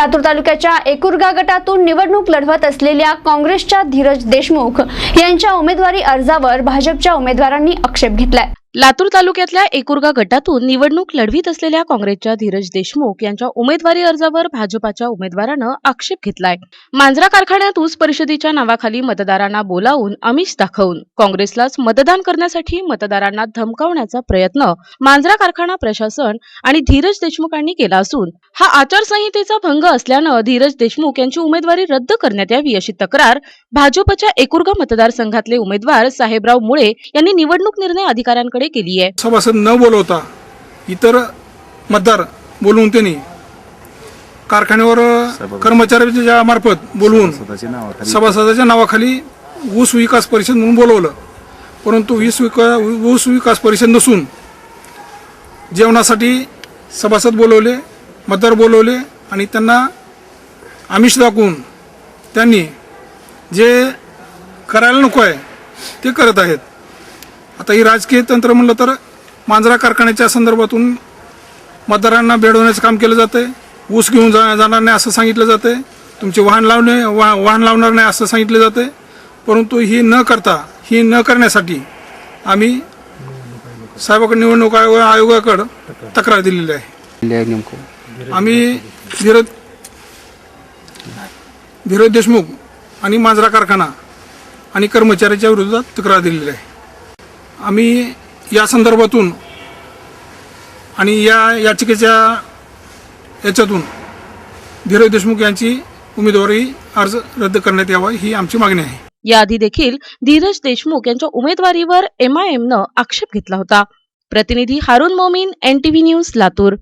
लातूर तालुक्याच्या एकुरगा गटातून निवडणूक लढवत असलेल्या काँग्रेसच्या धीरज देशमुख यांच्या उमेदवारी अर्जावर भाजपच्या उमेदवारांनी आक्षेप घेतलाय. लातूर तालुक्यातल्या एकुरगा गटातून निवडणूक लढवीत असलेल्या काँग्रेसच्या धीरज देशमुख यांच्या उमेदवारी अर्जावर भाजपाच्या उमेदवारानं आक्षेप घेतलाय. मांजरा कारखान्यात ऊस परिषदेच्या नावाखाली मतदारांना बोलावून आमिष दाखवून काँग्रेसलाच मतदान करण्यासाठी मतदारांना धमकावण्याचा प्रयत्न मांजरा कारखाना प्रशासन आणि धीरज देशमुखांनी केला असून हा आचारसंहितेचा भंग असल्यानं धीरज देशमुख यांची उमेदवारी रद्द करण्यात यावी अशी तक्रार भाजपच्या एकुरगा मतदारसंघातले उमेदवार साहेबराव मुळे यांनी निवडणूक निर्णय अधिकाऱ्यांकडे केली आहे. सभासद न बोलवता इतर मतदार बोलवून त्यांनी कारखान्यावर कर्मचाऱ्याच्या मार्फत बोलवून सभासदाच्या नावाखाली ऊस विकास परिषद म्हणून बोलवलं. परंतु वीस विका ऊस विकास परिषद नसून जेवणासाठी सभासद बोलवले मतदार बोलवले आणि त्यांना आमिष दाखवून त्यांनी जे करायला नको आहे ते करत आहेत. आता ही राजकीय तंत्र म्हणलं तर मांजरा कारखान्याच्या संदर्भातून मतदारांना भेडवण्याचं काम केलं जातंय. ऊस घेऊन जा जाणार नाही असं सांगितलं जातंय. तुमचे वाहन लावणे वा वाहन लावणार नाही असं सांगितलं जातंय. परंतु ही न करता ही न करण्यासाठी आम्ही साहेबाकडे निवडणूक आयोग आयोगाकडं तक्रार दिलेली आहे. नेमकं? आम्ही धीरज धीरज देशमुख आणि मांजरा कारखाना आणि कर्मचाऱ्याच्या विरोधात तक्रार दिलेली आहे. आम्ही या संदर्भातून आणि या याचिकेच्या याच्यातून धीरज देशमुख यांची उमेदवारी अर्ज रद्द करण्यात यावा ही आमची मागणी आहे. याआधी देखील धीरज देशमुख यांच्या उमेदवारीवर एमआयएमनं आक्षेप घेतला होता. प्रतिनिधी हारून मोमीन एनटीव्ही न्यूज लातूर.